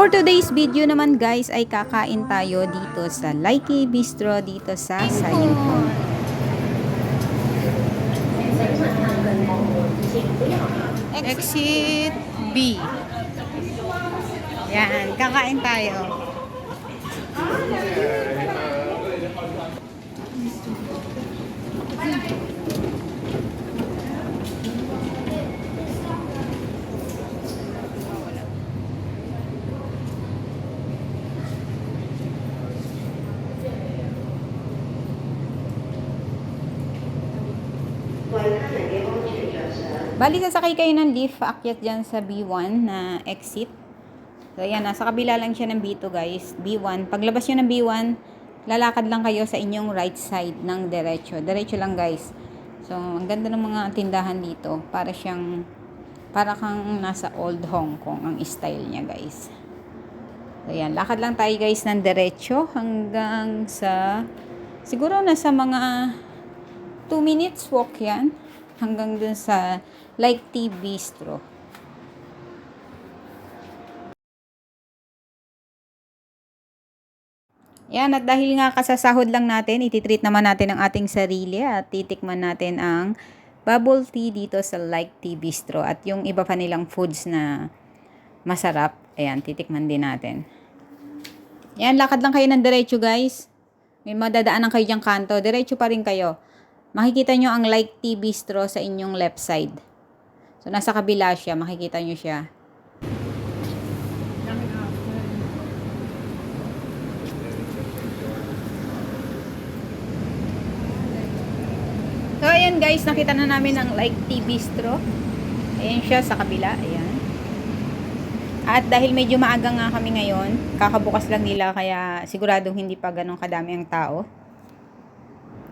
For today's video naman guys ay kakain tayo dito sa Likey Bistro dito sa Sayuton. Exit B. Yan, kakain tayo. Bali, sasakay kayo ng lift, aakyat dyan sa B1 na exit. So, ayan, nasa kabila lang siya ng B2, guys. B1. Paglabas nyo ng B1, lalakad lang kayo sa inyong right side ng derecho. Derecho lang, guys. So, ang ganda ng mga tindahan dito. Para siyang, para kang nasa old Hong Kong ang style niya, guys. So, ayan, lakad lang tayo, guys, ng derecho hanggang sa, siguro nasa mga 2 minutes walk yan hanggang dun sa Like Tea Bistro. Yan, at dahil nga kasasahod lang natin, ititreat naman natin ang ating sarili at titikman natin ang bubble tea dito sa Like Tea Bistro at yung iba pa nilang foods na masarap. Ayan, titikman din natin. Yan, lakad lang kayo ng diretso guys. May madadaanan kayo diyang kanto. Diretso pa rin kayo. Makikita nyo ang Like Tea Bistro sa inyong left side. So, nasa kabila siya. Makikita nyo siya. So, ayan guys. Nakita na namin ang Like Tea Bistro. Ayan siya sa kabila. Ayan. At dahil medyo maaga nga kami ngayon, kakabukas lang nila kaya siguradong hindi pa ganun kadami ang tao.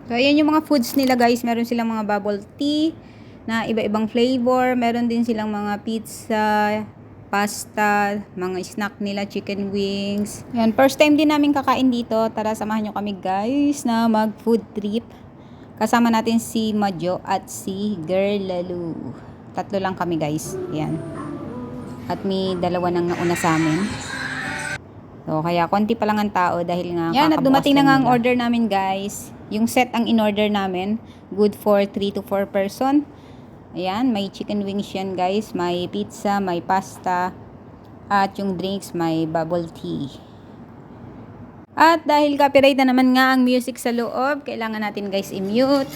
So, ayan yung mga foods nila guys. Meron silang mga bubble tea na iba-ibang flavor. Meron din silang mga pizza, pasta, mga snack nila, chicken wings. Yan, first time din namin kakain dito. Tara, samahan nyo kami guys na mag food trip. Kasama natin si Majo at si Girl Lalu. Tatlo lang kami guys. Yan. At may dalawa nang nauna sa amin. So, kaya konti pa lang ang tao dahil nga Yan, at dumating na nga ang order namin, guys. Yung set ang in-order namin. Good for 3 to 4 person. Ayan, may chicken wings yan, guys. May pizza, may pasta. At yung drinks, may bubble tea. At dahil copyright na naman nga ang music sa loob, kailangan natin guys i-mute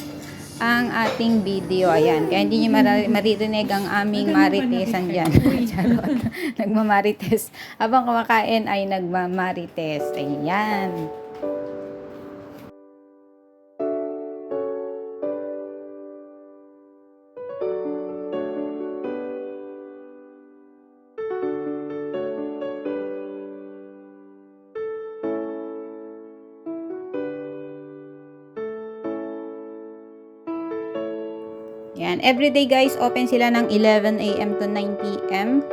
ang ating video. Ayan. Kaya hindi nyo maririnig ang aming maritesan dyan. Charot. Nagmamarites. Habang kumakain ay nagmamarites. Ayan. Yan. Everyday guys, open sila ng 11 a.m. to 9 p.m.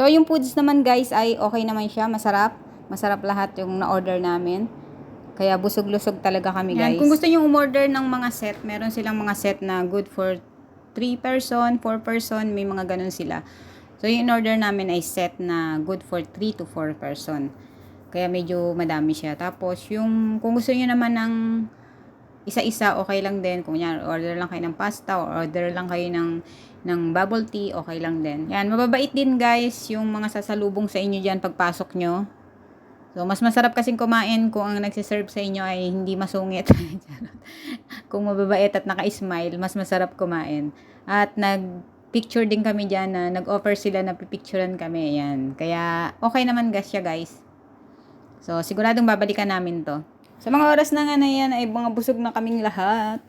So, yung foods naman guys ay okay naman siya. Masarap. Masarap lahat yung na-order namin. Kaya busog-lusog talaga kami Yan, guys. kung gusto niyo umorder ng mga set, meron silang mga set na good for 3 person, 4 person, may mga ganun sila. So, yung in-order namin ay set na good for 3 to 4 person. Kaya medyo madami siya. Tapos, yung, kung gusto niyo naman ng isa-isa, okay lang din. Kung yan, order lang kayo ng pasta or order lang kayo ng, ng bubble tea, okay lang din. Yan, mababait din guys yung mga sasalubong sa inyo dyan pagpasok nyo. So, mas masarap kasing kumain kung ang nagsiserve sa inyo ay hindi masungit. Kung mababait at naka-smile, mas masarap kumain. At nag-picture din kami dyan na nag-offer sila na pipicturean kami. Yan. Kaya, okay naman guys siya guys. So, siguradong babalikan namin to. Sa mga oras na nga na yan ay mga busog na kaming lahat.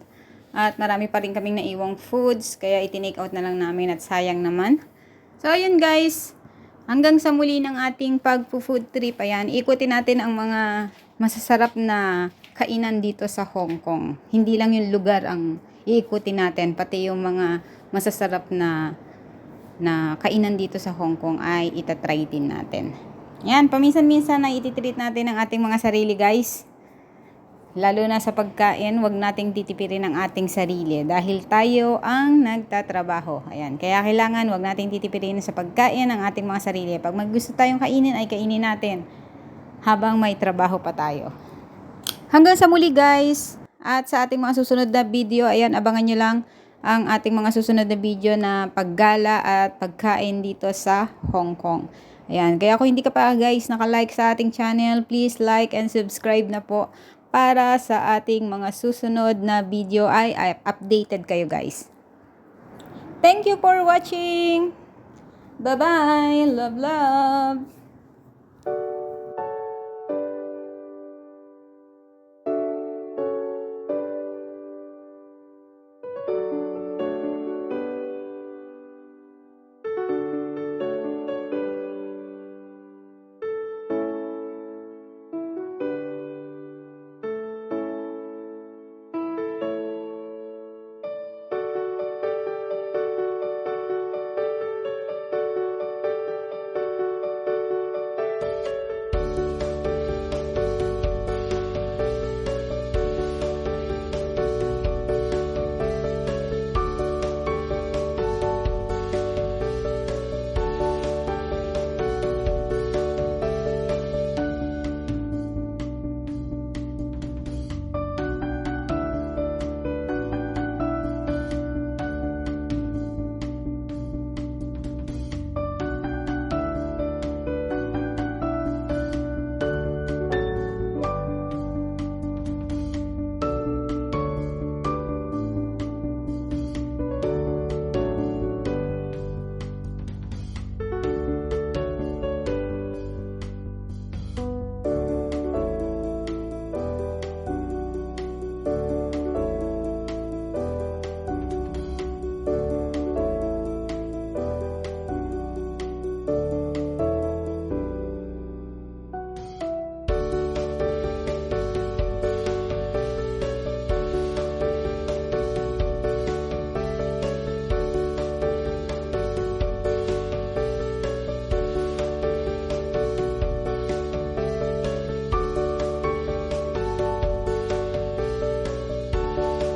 At marami pa rin kaming naiwang foods. Kaya itinake out na lang namin at sayang naman. So, ayun guys. Hanggang sa muli ng ating pagpo-food trip, ayan, ikutin natin ang mga masasarap na kainan dito sa Hong Kong. Hindi lang yung lugar ang iikutin natin, pati yung mga masasarap na na kainan dito sa Hong Kong ay itatry din natin. Yan, paminsan-minsan na ititreat natin ang ating mga sarili guys. Lalo na sa pagkain, wag nating titipirin ang ating sarili dahil tayo ang nagtatrabaho. Ayan, kaya kailangan wag nating titipirin sa pagkain ang ating mga sarili. Pag mag gusto tayong kainin, ay kainin natin habang may trabaho pa tayo. Hanggang sa muli guys, at sa ating mga susunod na video, ayan, abangan nyo lang ang ating mga susunod na video na paggala at pagkain dito sa Hong Kong. Ayan, kaya kung hindi ka pa guys nakalike sa ating channel, please like and subscribe na po para sa ating mga susunod na video ay, ay updated kayo guys. Thank you for watching! Bye-bye! Love, love!